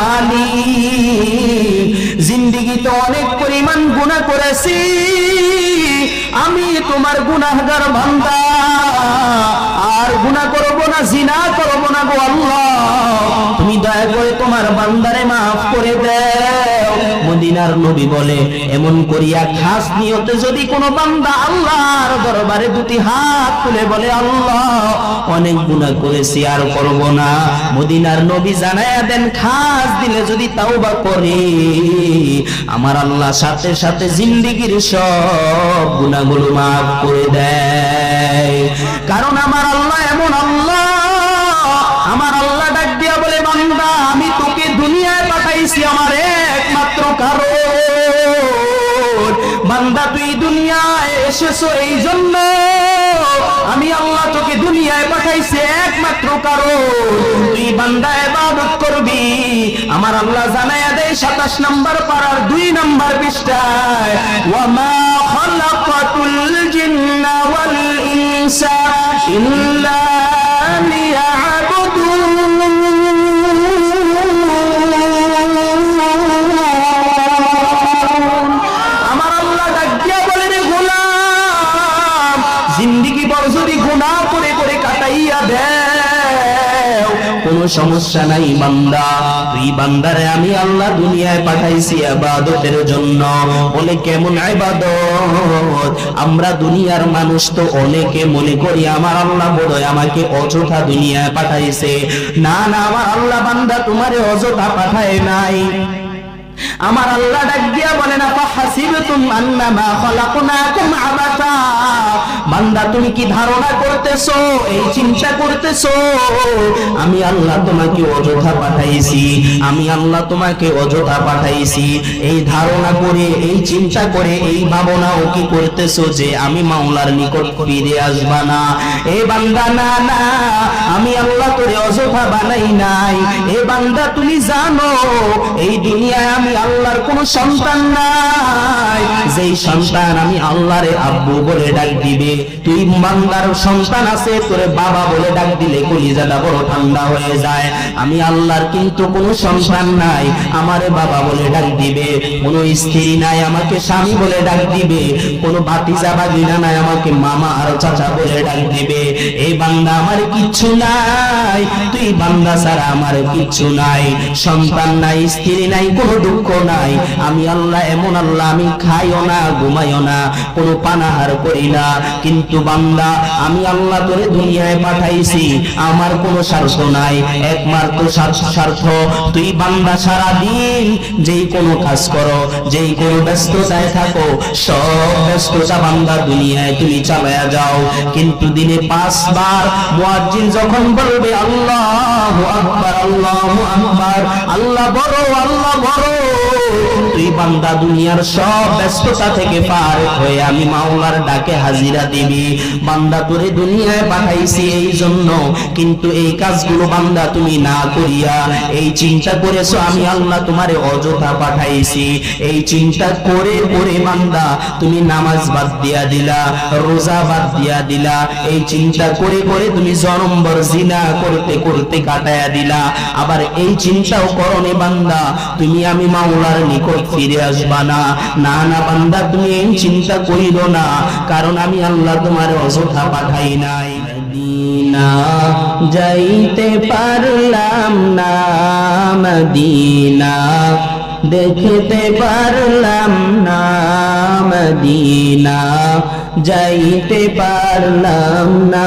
মালিক জিন্দিগিতে অনেক পরিমাণ গুণা করেছি। আমি তোমার গুনাহগার বান্দা। আর গুণা করব না, জিনা করব না গো আল্লাহ। তুমি দয়া করে তোমার বান্দারে মাফ করে দাও মদিনার নবী বলে, এমন করিয়া খাস নিয়তে যদি কোনো বান্দা আল্লাহর দরবারে দুটি হাত তুলে বলে, আল্লাহ, অনেক গুনাহ করেছি আর করব না। মদিনার নবী জানায়া দেন, খাস দিলে যদি তাওবা করে, আমার আল্লাহ সাথে সাথে জিন্দিগির সব গুনাহগুলো মাফ করে দেয়। কারণ আমার আল্লাহ এমন এসেছ এই জন্য আমি আল্লাহ তোকে দুনিয়ায় পাঠাইছি একমাত্র কারণ। তুই বান্দা ইবাদত করবি। আমার আল্লাহ জানায়া দেয় সাতাশ নম্বর পাড়ার দুই নম্বর পৃষ্ঠায়, ওয়ামা খালাকাতুল জিন্না ওয়াল ইনসা ইল্লা লিয়াবুদুন সমস্যা নাই, বান্দা। তুই বান্দারে আমি আল্লাহ দুনিয়ায় পাঠাইছি আবাদতের জন্য। বলে কেমন আবাদত। আমরা দুনিয়ার মানুষ তো অনেকে মনে করি আমার আল্লাহ বড় আমাকে অযথা দুনিয়ায় পাঠাইছে। না না, আমার আল্লাহ বান্দা তোমারে অযথা পাঠায় নাই। আমার আল্লাহ ডাক দিয়া বলে না বান্দা, তুমি কি ধারণা করতেছো? এই চিন্তা করতেছো? আমি আল্লাহ তোমাকে অযথা পাঠাইছি, আমি আল্লাহ তোমাকে অযথা পাঠাইছি। এই ধারণা করে, এই চিন্তা করে, এই ভাবনাও কি করতেছো যে আমি মাওলার নিকট ফিরে আসবা না? এ বান্দা, না না, আমি আল্লাহ তোরে অযথা বানাই নাই। এ বান্দা, তুমি জানো, এই দুনিয়ায় আমি আল্লাহর কোন সন্তান নাই। যেই সন্তান আমি আল্লাহরে আব্বু বলে ডাক দিবে, তুই বান্দার সন্তান আছে, তোরে বাবা বলে ডাক দিলে কলিজাটা বড় ঠান্ডা হয়ে যায়। আমি আল্লাহর কিন্তু কোনো সন্তান নাই, আমারে বাবা বলে ডাক দিবে। কোনো স্ত্রী নাই, আমাকে স্বামী বলে ডাক দিবে। কোনো ভাতিজা বাগিনা নাই, আমাকে মামা আর চাচা বলে ডাক দিবে। এই বান্দা আমার কিচ্ছু নাই, তুই বান্দা ছাড়া আমার কিচ্ছু নাই। সন্তান নাই, স্ত্রী নাই, কোনো দুঃখ নাই। আমি আল্লাহ এমন আল্লাহ, আমি খাইও না, ঘুমাইও না, কোনো পানাহার করি না। কিন্তু বান্দা, আমি আল্লাহ তোরে দুনিয়ায় পাঠাইছি, আমার কোনো স্বার্থ নাই। একমাত্র স্বার্থ- তুই বান্দা সারা দিন যেই কোনো কাজ করো, যেই কোনো ব্যস্ততায় থাকো, সব ব্যস্ততা বান্দা দুনিয়ায় তুমি চালায়া যাও। কিন্তু দিনে পাঁচবার মুয়াজ্জিন যখন বলবে, আল্লাহু আকবার আল্লাহু আকবার, আল্লাহ বড় আল্লাহ বড় তুই বান্দা, দুনিয়ার সব ব্যস্ততা থেকে পার হয়ে আমি মাওলার ডাকে হাজিরা দিবি। বান্দা তোরে দুনিয়ায় পাঠাইছি এই জন্য, কিন্তু এই কাজগুলো বান্দা তুমি না করিয়া। এই চিন্তা করেছ আমি আল্লাহ তোমারে অযথা পাঠাইছি। এই চিন্তা করে করে বান্দা তুমি নামাজ বাদ দিয়া দিলা, রোজা বাদ দিয়া দিলা। এই চিন্তা করে করে তুমি জনম্বর জিনা করতে করতে কাটায়া দিলা। আবার এই চিন্তাও করনি বান্দা, তুমি আমি মাওলার নিকট ফিরে আসবা না। না না, বান্দা, তুমি চিন্তা করিল না, কারণ আমি আল্লাহ তোমার অযথা পাঠাই নাই। যাইতে পারলাম না, মদিনা দেখতে পারলাম না, মদিনা যাইতে পারলাম না।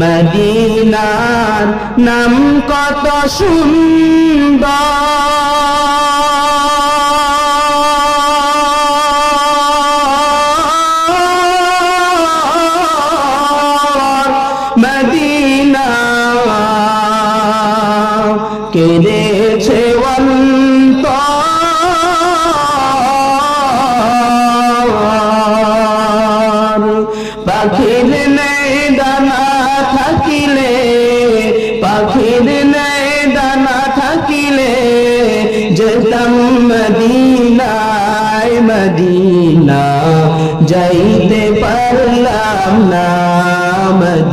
মদিনার নাম কত সুন্দর।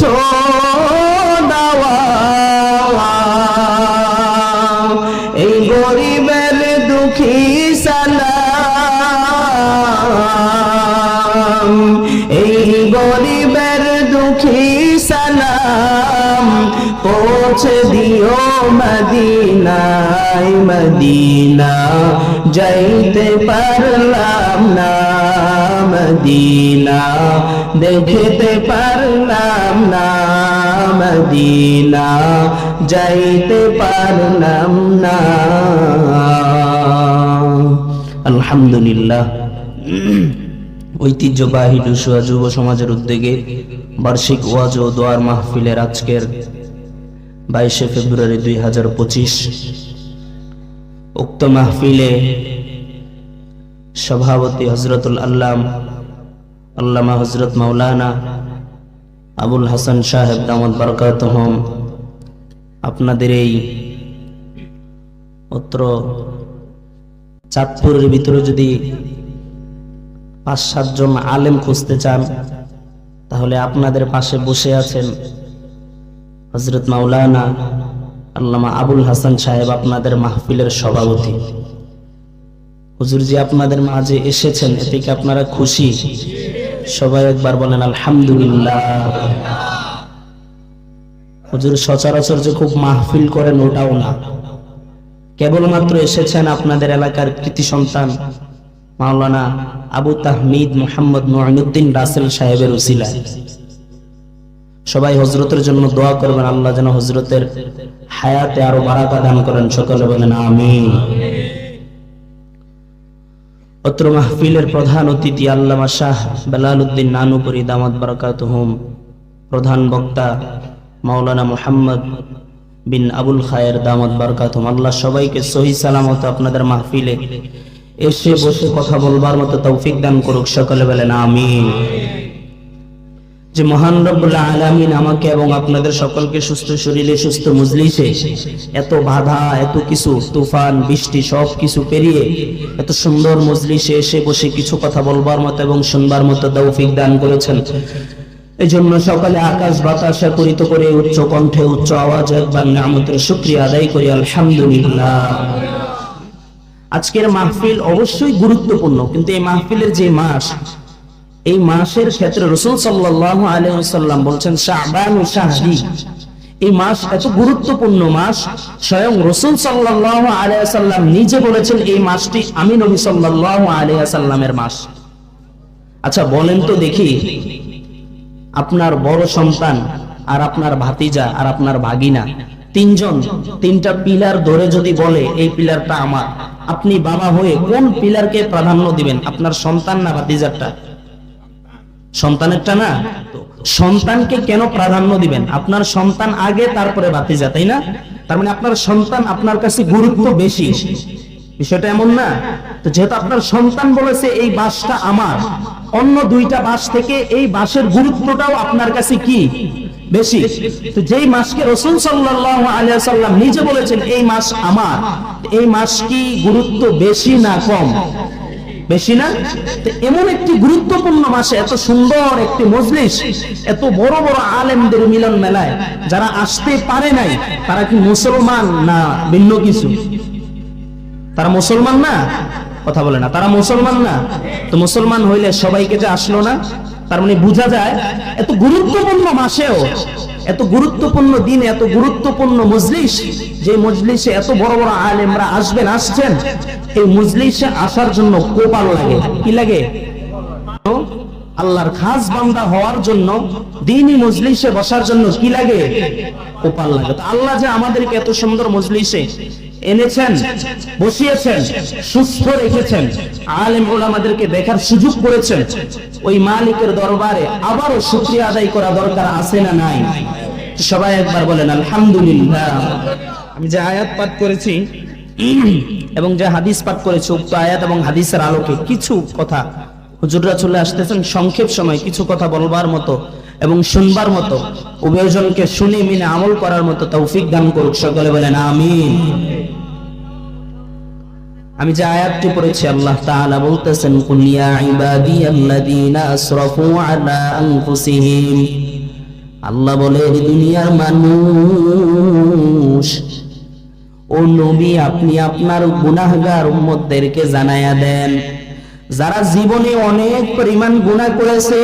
করেছ এই গরিবের দুঃখী সালাম। এই গরিবের দুঃখী সালাম পৌঁছে দিও মদিনায়, মদিনা যাইতে পারলাম না। মদিনা। দেখতে পারলাম না মদিনা। যাইতে পারলাম না। আলহামদুলিল্লাহ। ঐতিহ্যবাহী ডুসুয়া যুব সমাজের উদ্যোগে বার্ষিক ওয়াজ ও দোয়ার মাহফিলের আজকের বাইশে ফেব্রুয়ারি দুই হাজার পঁচিশ উক্ত মাহফিলে সভাপতি হজরতুল আল্লাম, আল্লামা হজরত মাওলানা আবুল হাসান সাহেব দামদ বরকাতহম আপনাদের এই অত্র চাঁদপুরের ভিতরে যদি পাঁচ সাতজন আলেম খুঁজতে চান, তাহলে আপনাদের পাশে বসে আছেন হজরত মাওলানা আল্লামা আবুল হাসান সাহেব, আপনাদের মাহফিলের সভাপতি। হুজুরজি আপনাদের মাঝে এসেছেন, এতে কি আপনারা খুশি? সবাই একবার বলেন, আলহামদুলিল্লাহ। হুজুর, সচরাচর যে খুব মাহফিল করেন, ওটাও না। কেবলমাত্র এসেছেন আপনাদের এলাকার কৃতি সন্তান, মাওলানা আবু তাহমিদ মোহাম্মদ মহিনুদ্দিন রাসেল সাহেবের উসিলায়। সবাই হজরতের জন্য দোয়া করবেন, আল্লাহ যেন হজরতের হায়াতে আরও বারাকা দান করেন। সকলে বলেন, আমিন। অত্র মাহফিলের প্রধান অতিথি আল্লামা শাহ বেলাল উদ্দিন নানুপুরি দামাত বারাকাত প্রধান বক্তা মাওলানা মোহাম্মদ বিন আবুল খায়ের দামাত বারকাত আল্লাহ সবাইকে সহি সালামত আপনাদের মাহফিলে এসে বসে কথা বলবার মতো তৌফিক দান করুক। সকলে বলেন, আমিন। যে মহান রব্বুল্লাহ আলামিন আমাকে এবং আপনাদের সকলকে সুস্থ শরীরে, সুস্থ মজলিসে এত বাধা, এত কিছু, তুফান, বৃষ্টি সব কিছু পেরিয়ে এত সুন্দর মজলিসে এসে বসে কিছু কথা বলবার মতো এবং শুনবার মতো তৌফিক দান করেছেন। এই জন্য সকালে আকাশ বাতাস করিত করে উচ্চ কণ্ঠে উচ্চ আওয়াজ একবার নামতের শুক্রিয়া আদায় করি, আলহামদুলিল্লাহ। আজকের মাহফিল অবশ্যই গুরুত্বপূর্ণ, কিন্তু এই মাহফিলের যে মাস এই মাসের ক্ষেত্রে রসুল সাল্লাহ আলহাম বলছেন শাহবান শাহরি। এই মাস এত গুরুত্বপূর্ণ মাস, স্বয়ং রসুল সাল্লাহ আলিয়াল্লাম নিজে বলেছেন, এই মাসটি আমি নবী সাল্লাহ আলিয়াল্লামের মাস। আচ্ছা বলেন তো দেখি, আপনার বড় সন্তান আর আপনার ভাতিজা আর আপনার ভাগিনা, তিনজন, তিনটা পিলার ধরে যদি বলে, এই পিলারটা আমার। আপনি বাবা হয়ে কোন পিলারকে প্রাধান্য দিবেন? আপনার সন্তান না ভাতিজারটা সন্তানেরটা না সন্তানকে কেন প্রাধান্য দিবেন? আপনার সন্তান আগে, তারপরে ভাতিজা, তাই না? তার মানে আপনার সন্তান আপনার কাছে গুরুত্ব বেশি। বিষয়টা এমন না? তো যেহেতু আপনার সন্তান বলেছে, এই বাসটা আমার। অন্য দুইটা বাস থেকে এই বাসের গুরুত্বটাও আপনার কাছে কি? বেশি। তো যেই মাসকে রসুল সাল্লাল্লাহু আলাইহি সাল্লাম নিজে বলেছেন, এই মাস আমার। এই মাস কি গুরুত্ব বেশি না কম? বেশি না? এমন একটি গুরুত্বপূর্ণ মাসে এত সুন্দর একটি মজলিস, এত বড় বড় আলেমদের মিলন মেলায়, যারা আসতে পারে নাই, তারা কি মুসলমান না ভিন্ন কিছু? তারা মুসলমান না? কথা বলে না। তারা মুসলমান না? তো মুসলমান হইলে সবাইকে যে আসলো না, তার মানে বোঝা যায়, এত গুরুত্বপূর্ণ মাসেও এত গুরুত্বপূর্ণ দিনে, এত গুরুত্বপূর্ণ মজলিস, যে মজলিসে এত বড় বড় আলেমরা আসবেন, আসছেন, এই মজলিসে আসার জন্য কোপাল লাগে। কি লাগে? আল্লাহর খাস বান্দা হওয়ার জন্য, দিনই মজলিসে বসার জন্য কি লাগে? কোপাল লাগে। আল্লাহ যে আমাদেরকে এত সুন্দর মজলিসে এনেছেন, বসিয়েছেন, সুস্থ রেখেছেন, আলেম ওলামাদেরকে দেখার সুযোগ করেছেন, ওই মালিকের দরবারে আবারও শুকরিয়া আদায় করা দরকার আছে না নাই? সবাই একবার বলেন আলহামদুলিল্লাহ। আমি যে আয়াত পাঠ করেছি এবং যে হাদিস পাঠ করেছি উক্ত আয়াত এবং হাদিসের আলোকে কিছু কথা হুজুররা চলে আসতেছেন সংক্ষেপ সময় কিছু কথা বলবার মতো এবং শুনবার মতো। উভয়জনকে শুনে মিনে আমল করার মতো তৌফিক দান করুক সকলে বলেন আমিন। আমি যে আয়াতটি পড়েছি আল্লাহ তাআলা বলতেছেন কুল ইয়া ইবাদিয়াল্লাযীনা আসরাফু আলা আনফুসিহিম। আল্লাহ বলে দুনিয়ার মানুষ, ও নবী, আপনি আপনার গুনাহগার উম্মতদেরকে জানায়া দেন। যারা জীবনে অনেক পরিমাণ গুনাহ করেছে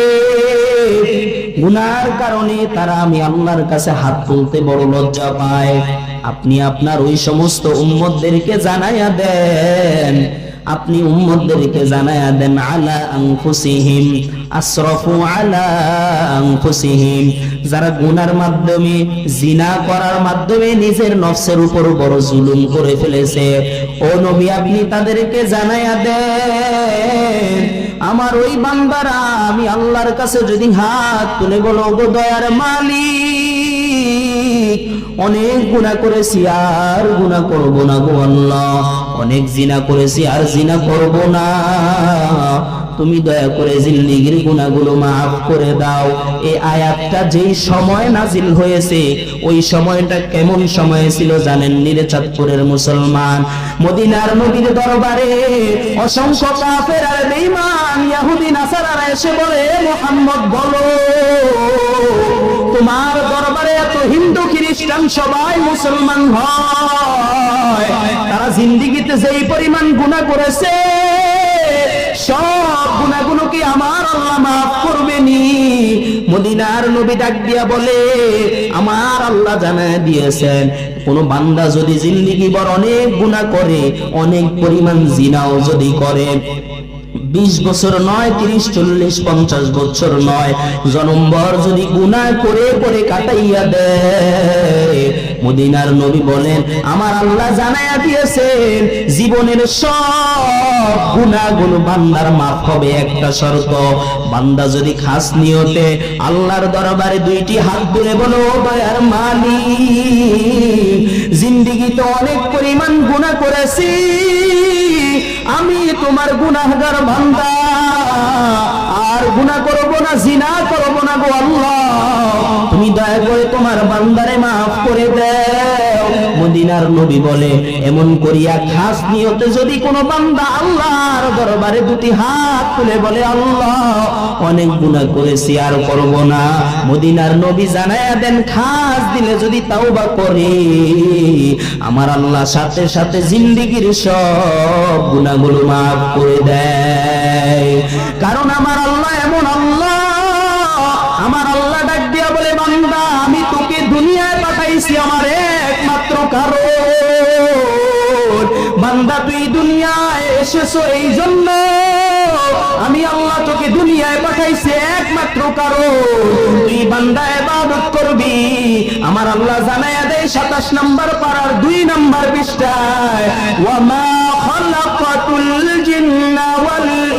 গুনার কারণে তারা আমি আল্লাহর কাছে হাত তুলতে বড় লজ্জা পায়। আপনি আপনার ওই সমস্ত উম্মতদেরকে জানায়া দেন আপনি উম্মতদেরকে জানায়া দেন, আলা আনফুসিহিম, আসরাফু আলা আনফুসিহিম। যারা গুনার মাধ্যমে, জিনা করার মাধ্যমে নিজের নফসের উপর বড় জুলুম করে ফেলেছে। ও নবী, আপনি তাদেরকে জানায়া দেন, আমার ওই বান্দারা, আমি আল্লাহর কাছে যদি হাত তুলে বলো গো দয়ার মালিক অনেক গুণা করেছি, আর গুণা করব না গো আল্লাহ। অনেক জিনা করেছি, আর জিনা করব না। তুমি দয়া করে জিন্দিগির গুণাগুলো মাফ করে দাও। এই আয়াতটা যেই সময় নাজিল হয়েছে, ওই সময়টা কেমন সময় ছিল জানেন নিরে চাঁদপুরের মুসলমান? মদিনার নবীর দরবারে অসংখ্য কাফের আর বেঈমান ইহুদি নাসারারা এসে বলে, মোহাম্মদ, বলো, তোমার এত হিন্দু খ্রিস্টান সবাই মুসলমান হয়। তারা জিন্দিগিতে যেই পরিমাণ গুণা করেছে, সব গুণাগুলো কি আমার আল্লাহ মাফ করবেনি। মদিনার নবী ডাক দিয়া বলে, আমার আল্লাহ জানায় দিয়েছেন, কোন বান্দা যদি জিন্দিগি বর অনেক গুণা করে, অনেক পরিমাণ জিনাও যদি করে বিশ বছর নয়, তিরিশ, চল্লিশ, পঞ্চাশ বছর নয়। জনম্বর যদি গুনাহ করে করে কাটাইয়া দেয়, মদিনার নবী বলেন, আমার আল্লাহ জানাইয়া দিয়েছেন, জীবনের সব গুনাহগুলো বান্দার মাফ হবে, একটা শর্ত, বান্দা যদি খাস নিয়তে আল্লাহর দরবারে দুইটি হাত ধরে বলো, "ও দয়ার মালিক জিন্দিগিতে অনেক পরিমাণ গুণা করেছি। আমি তোমার গুনাহগার বান্দা। আর গুণা করব না, জিনা করব না গো আল্লাহ। তুমি দয়া করে তোমার বান্দারে মাফ করে দাও মদিনার নবী বলে, এমন করিয়া খাস নিয়তে যদি কোনো বান্দা আল্লাহর দরবারে দুটি হাত তুলে বলে, আল্লাহ, অনেক গুনাহ করেছি আর করব না। মদিনার নবী জানায়া দেন, খাস দিলে যদি তাওবা করে, আমার আল্লাহ সাথে সাথে জিন্দিগির সব গুনাহগুলো মাফ করে দেয়। কারণ আমার আল্লাহ এমন আল্লাহ, আমার আল্লাহ ডাক দিয়া বলে, বান্দা, আমি তোকে দুনিয়ায় পাঠাইছি আমার। বান্দা তুই দুনিয়ায় এসেছ এই জন্য আমি আল্লাহ তোকে দুনিয়ায় পাঠাইছি একমাত্র কারণ তুই বান্দা ইবাদত করবি। আমার আল্লাহ জানায়া দেয় সাতাশ নম্বর পাড়ার দুই নম্বর পৃষ্ঠায়, ওয়ামা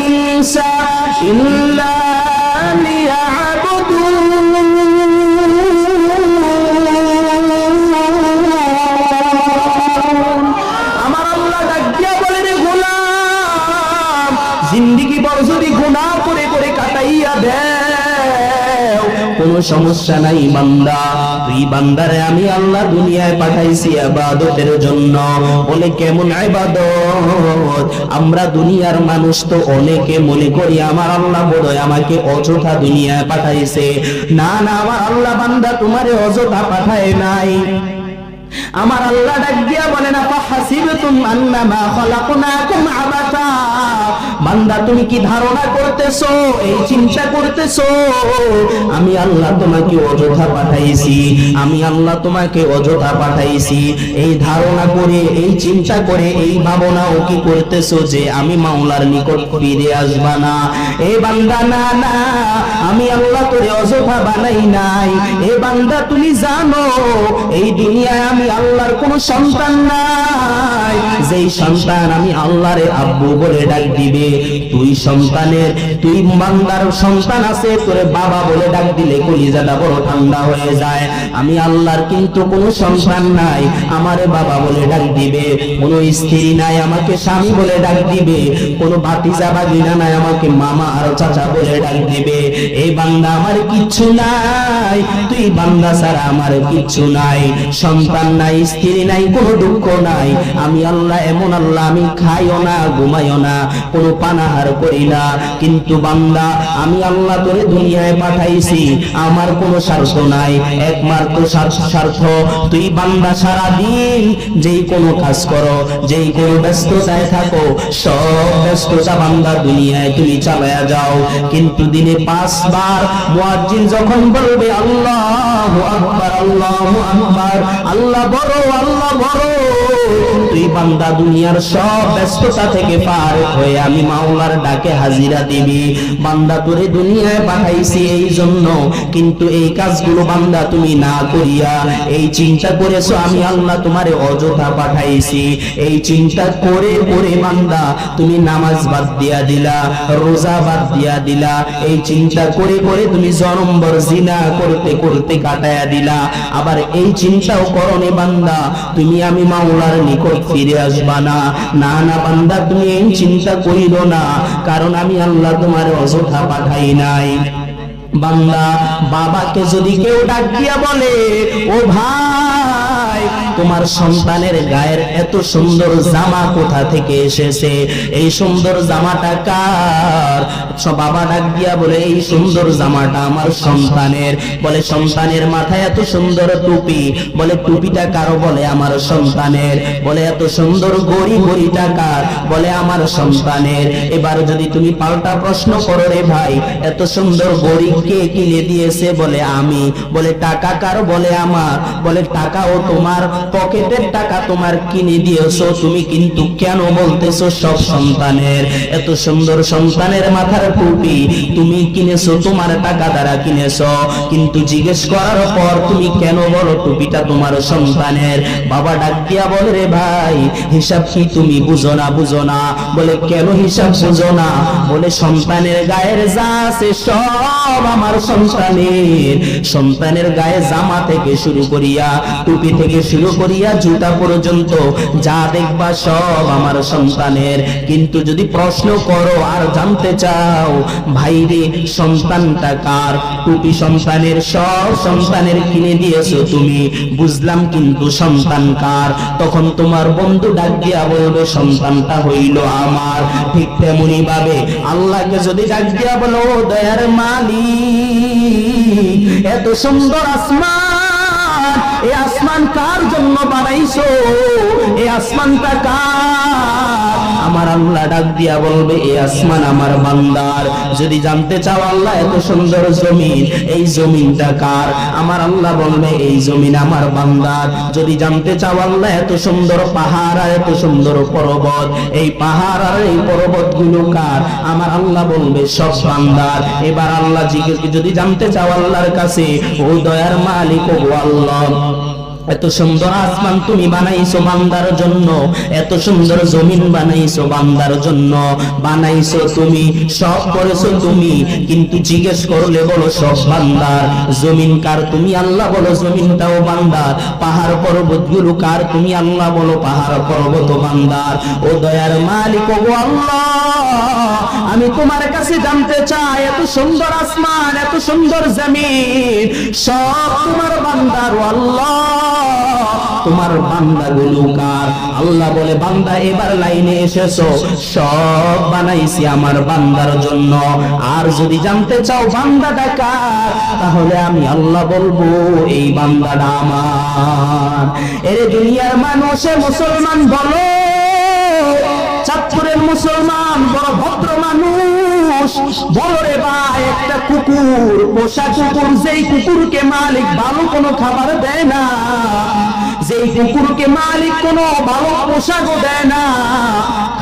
ইনসা ইল্লা সমস্যা নাই, বান্দা। তুই বান্দারে আমি আল্লাহ দুনিয়ায় পাঠাইছি আবাদতের জন্য। বলে, কেমন আবাদত? আমরা দুনিয়ার মানুষ তো অনেকে মনে করি আমার আল্লাহ বোধহয় আমাকে অযথা দুনিয়ায় পাঠাইছে। না না, আমার আল্লাহ বান্দা তোমারে অযথা পাঠায় নাই। আমার আল্লাহ ডাক দিয়া বলে না, ফাহাসিবতুম আন্নামা খালাকনাকুম আবাতা। বান্দা, তুমি কি ধারণা করতেছো? এই চিন্তা করতেছো? আমি আল্লাহ তোমাকে অযথা পাঠাইছি। আমি আল্লাহ তোমাকে অযথা পাঠাইছি। এই ধারণা করে, এই চিন্তা করে, এই ভাবনাও কি করতেছো যে আমি মাওলার নিকট ফিরে আসবা না? এ বান্দা, না না, আমি আল্লাহ তোরে অযথা বানাই নাই। এ বান্দা, তুমি জানো, এই দুনিয়ায় আমি আল্লাহর কোন সন্তান নাই। যেই সন্তান আমি আল্লাহরে আব্বু বলে ডাক দিবে তুই সন্তানের, তুই বান্দার সন্তান আছে, তোরে বাবা বলে ডাক দিলে কলিজাটা বড় ঠান্ডা হয়ে যায়। আমি আল্লাহর কিন্তু কোনো সন্তান নাই, আমারে বাবা বলে ডাক দিবে। কোনো স্ত্রী নাই, আমাকে স্বামী বলে ডাক দিবে। কোনো ভাতিজা বাগিনা নাই, আমাকে মামা আর চাচা বলে ডাক দিবে। এই বান্দা আমার কিচ্ছু নাই, তুই বান্দা ছাড়া আমার কিচ্ছু নাই। সন্তান নাই, স্ত্রী নাই, কোনো দুঃখ নাই। আমি আল্লাহ এমন আল্লাহ, আমি খাইও না, ঘুমাইও না। কোনো পানাহার করি না কিন্তু বান্দা, আমি আল্লাহ তোরে দুনিয়ায় পাঠাইছি, আমার কোনো স্বার্থ নাই। একমাত্র স্বার্থ তুই বান্দা সারা দিন যেই কোনো কাজ করো, যেই কোনো ব্যস্ততায় থাকো, সব ব্যস্ততা বান্দা দুনিয়ায় তুমি চালায়া যাও। কিন্তু দিনে পাঁচবার মুয়াজ্জিন যখন বলবে, আল্লাহু আকবার, আল্লাহু আকবার। আল্লাহ বড় আল্লাহ বড়। তুই বান্দা দুনিয়ার সব ব্যস্ততা থেকে পার হয়ে আমি মাওলার ডাকে হাজিরা দিবি। বান্দা তোরে দুনিয়ায় পাঠাইছি এই জন্য কিন্তু এই কাজগুলো বান্দা তুমি না করিয়া, এই চিন্তা করেছ আমি আল্লাহ তোমারে অযথা পাঠাইছি। এই চিন্তা করে করে বান্দা তুমি নামাজ বাদ দিয়া দিলা, রোজা বাদ দিয়া দিলা। এই চিন্তা করে করে তুমি জনম্বর জিনা করতে করতে কাটায়া দিলা। আবার এই চিন্তাও করনে বান্দা, তুমি আমি মাওলার নিকট ফিরে আসবা না। না না বান্দা, তুমি এই চিন্তা করিল না, কারণ আমি আল্লাহ তোমার অযথা পাঠাই নাই। বান্দা, বাবাকে যদি কেউ ডাক দিয়া বলে, ও ভাই তোমার সন্তানের গায়ের এত সুন্দর জামা কোথা থেকে এসেছে? এই সুন্দর জামাটা কার? সব বাবা ডাক দিয়া বলে, এই সুন্দর জামাটা আমার সন্তানের। বলে, সন্তানের মাথায় এত সুন্দর টুপি। বলে, টুপিটা কারও? বলে, আমার সন্তানের। বলে, এত সুন্দর গড়ি বলে, আমার সন্তানের। এবার যদি তুমি পাল্টা প্রশ্ন করো রে ভাই, এত সুন্দর গড়ি কে কিনে দিয়েছে? বলে, আমি। বলে, টাকা কার? বলে, আমার। বলে, টাকাও তোমার পকেটের টাকা তোমার কিনে দিয়েছ, তুমি কিন্তু কেন বলতেছো সব সন্তানের? এত সুন্দর সন্তানের মাথার টুপি তুমি কিনেছো, তোমার টাকা দ্বারা কিনেছো। কিন্তু জিজ্ঞেস করার পর তুমি কেন বলো টুপিটা তোমার সন্তানের? বাবা ডাক দিয়া বলে, রে ভাই, হিসাব কি তুমি বুঝো না বুঝো না? বলে, কেন হিসাব বুঝো না? বলে, সন্তানের গায়ের যা আছে সব আমার সন্তানের। সন্তানের গায়ে জামা থেকে শুরু করিয়া টুপি থেকে শুরু করিয়া জুতা পর্যন্ত যা দেখবা সব আমার সন্তানের। কিন্তু যদি প্রশ্ন করো আর জানতে চাও, ভাইরে, সন্তানটা কার? টুপি সন্তানের, সব সন্তানের কিনে দিয়েছ তুমি। বুঝলাম কিন্তু সন্তান কার। তখন তোমার বন্ধু ডাক দিয়া বলবে সন্তানটা হইল আমার। ঠিক তেমনি ভাবে আল্লাহকে যদি ডাক দিয়া বলো দয়ার মালিক, এত সুন্দর আসমান এই আসমান কার জন্য বানাইছো? এই আসমানটা কার? আমার আল্লাহ ডাক দিয়া বলবে এই আসমান আমার বান্দার, যদি জানতে চাও আল্লাহ এত সুন্দর জমিন, এই জমিনটা কার? আমার আল্লাহ বলবে, এই জমিন আমার বান্দার, যদি জানতে চাও আল্লাহ এত সুন্দর পাহাড় আর এত সুন্দর পর্বত, এই পাহাড় আর এই পর্বতগুলো কার? আমার আল্লাহ বলবে, সব বান্দার। এবার আল্লাহ জিজ্ঞেস যদি জানতে চাও আল্লাহর কাছে, ও দয়ার মালিক, ও আল্লাহ। এত সুন্দর আসমান তুমি বানাইছো বান্দার জন্য। এত সুন্দর জমিন বানাইছো বান্দার জন্য। বানাইছো তুমি, সব করেছ তুমি, কিন্তু জিজ্ঞেস করলে বলো সব বান্দার। জমিন কার তুমি? আল্লাহ বলো জমিনটাও বান্দার। পাহাড় পর্বতগুলো কার তুমি? আল্লাহ বলো পাহাড় পর্বত বান্দার। ও দয়ার মালিক, ও আল্লাহ। আমি তোমার কাছে জানতে চাই, এত সুন্দর আসমান, এত সুন্দর জমিন, সব তোমার বান্দার তোমার বান্দা গুলো কার? আল্লাহ বলে, বান্দা, এবার লাইনে এসেছ, সব বানাইছি আমার বান্দার জন্য। আর যদি জানতে চাও বান্দা কার, তাহলে আমি আল্লাহ বলব, এই বান্দাটা আমার। এর দুনিয়ার মানুষে মুসলমান বলো চাঁদপুরের মুসলমান, বড় ভদ্র মানুষ। বড় রে ভাই একটা কুকুর, পোষা কুকুর, যেই কুকুরকে মালিক ভালো কোনো খাবার দেয় না। যেই কুকুরকে মালিক কোনো ভালো পোশাকও দেয় না,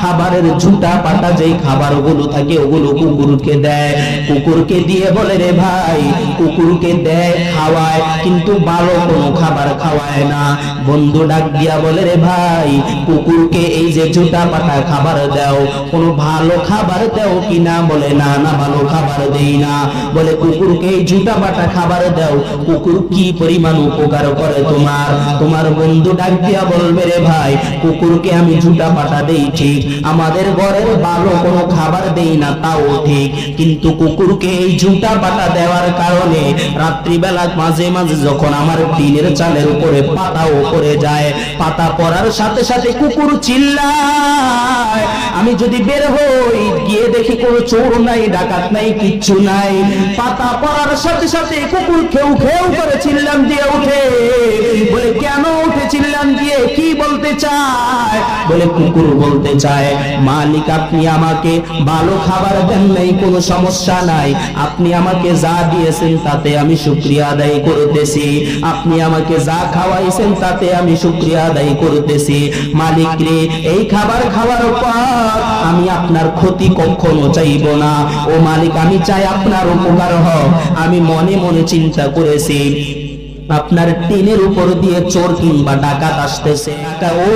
খাবারের ঝুটা পাটা যেই খাবারগুলো থাকে, ওগুলো কুকুরকে দেয়। কুকুরকে দিয়ে বলে, রে ভাই, কুকুরকে দেয়, খাওয়ায়, কিন্তু ভালো কোনো খাবার খাওয়ায় না। বন্ধু ডাক দিয়া বলে, রে ভাই, কুকুরকে এই যে ঝুটা পাটা খাবার দাও, কোনো ভালো খাবার দাও কিনা বলে, না না, ভালো খাবার দেই না। বলে, কুকুরকে এই ঝুটা পাটা খাবার দাও। কুকুর কি পরিমাণ উপকার করে তোমার? তোমার বন্ধু ডাক দিয়া বলবে রে ভাই, কুকুরকে আমি ঝুটা পাটা দেই ঠিক, আমাদের ঘরের ভালো কোনো খাবার দেই না, তাও ঠিক। কিন্তু কুকুরকে এই ঝুটা পাটা দেওয়ার কারণে রাত্রিবেলা মাঝে মাঝে যখন আমার টিনের চালের উপরে পাতা উপরে যায়, পাতা পড়ার সাথে সাথে কুকুর চিল্লায়। আমি যদি বের হই, গিয়ে দেখি কোনো চোর নাই, ডাকাত নাই, কিচ্ছু নাই। পাতা পড়ার সাথে সাথে কুকুর খেউ খেউ করে চিল্লাম দিয়ে উঠে। বলে, কেন উঠে চিল্লাম দিয়ে কি বলতে চায়? বলে, কুকুর বলতে চায়, মালিক, আপনি আমাকে ভালো খাবার দেন নাই, কোনো সমস্যা নাই। আপনি আমাকে যা দিয়েছেন তাতে আমি শুক্রিয়া আদায় করতেছি। আপনি আমাকে যা খাওয়াইছেন তাতে আমি শুক্রিয়া আদায় করতেছি। মালিক রে, এই খাবার খাওয়ার পর আমি আপনার ক্ষতি কখনো চাইব না। ও মালিক, আমি চাই আপনার উপকার হোক। আমি মনে মনে চিন্তা করেছি আপনার টিনের উপর দিয়ে চোর কিংবা ডাকাত আসতেছে। ও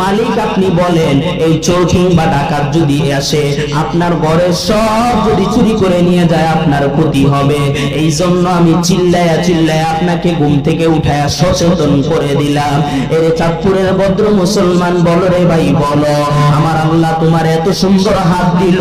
মালিক আপনি বলেন, এই চোর কিংবা ডাকাত যদি আসে, আপনার ঘরের সব যদি চুরি করে নিয়ে যায়, আপনার ক্ষতি হবে। এই জন্য আমি চিল্লায়া চিল্লায়া আপনাকে ঘুম থেকে উঠায়া সচেতন করে দিলাম। এর চাঁদপুরের ভদ্র মুসলমান বলো রে ভাই, বলো, আমার আল্লাহ তোমার এত সুন্দর হাত দিল,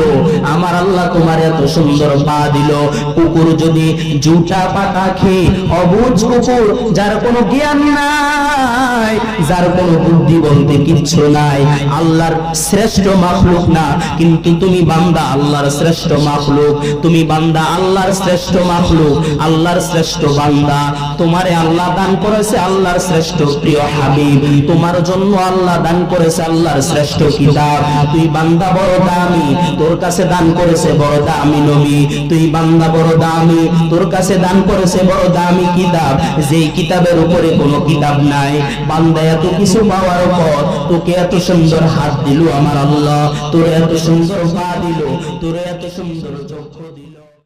আমার আল্লাহ তোমার এত সুন্দর পা দিল। কুকুর যদি জুটা পাতা খেয়ে অবুঝ কুকুর যার কোনো জ্ঞান নাই, যার কোনো বুদ্ধি বলতে কিচ্ছু নাই। আল্লাহর শ্রেষ্ঠ মাখলুক না, কিন্তু তুমি বান্দা আল্লাহর শ্রেষ্ঠ মাখলুক। তুমি বান্দা আল্লাহর শ্রেষ্ঠ মাখলুক, আল্লাহর শ্রেষ্ঠ বান্দা। তোমারে আল্লাহ দান করেছে আল্লাহর শ্রেষ্ঠ প্রিয় হাবিব। তোমার জন্য আল্লাহ দান করেছে আল্লাহর শ্রেষ্ঠ কিতাব। তুই বান্দা বড় দামি, তোর কাছে দান করেছে বড় দামি নবী। তুই বান্দা বড় দামি, তোর কাছে দান করেছে বড় দামি কিতাব। যেই কিতাবের উপরে কোনো কিতাব নাই, বান্দা এত কিছু পাওয়ার পর তোকে এত সুন্দর হাত দিল আমার আল্লাহ, তোর এত সুন্দর পা দিল, তোর এত সুন্দর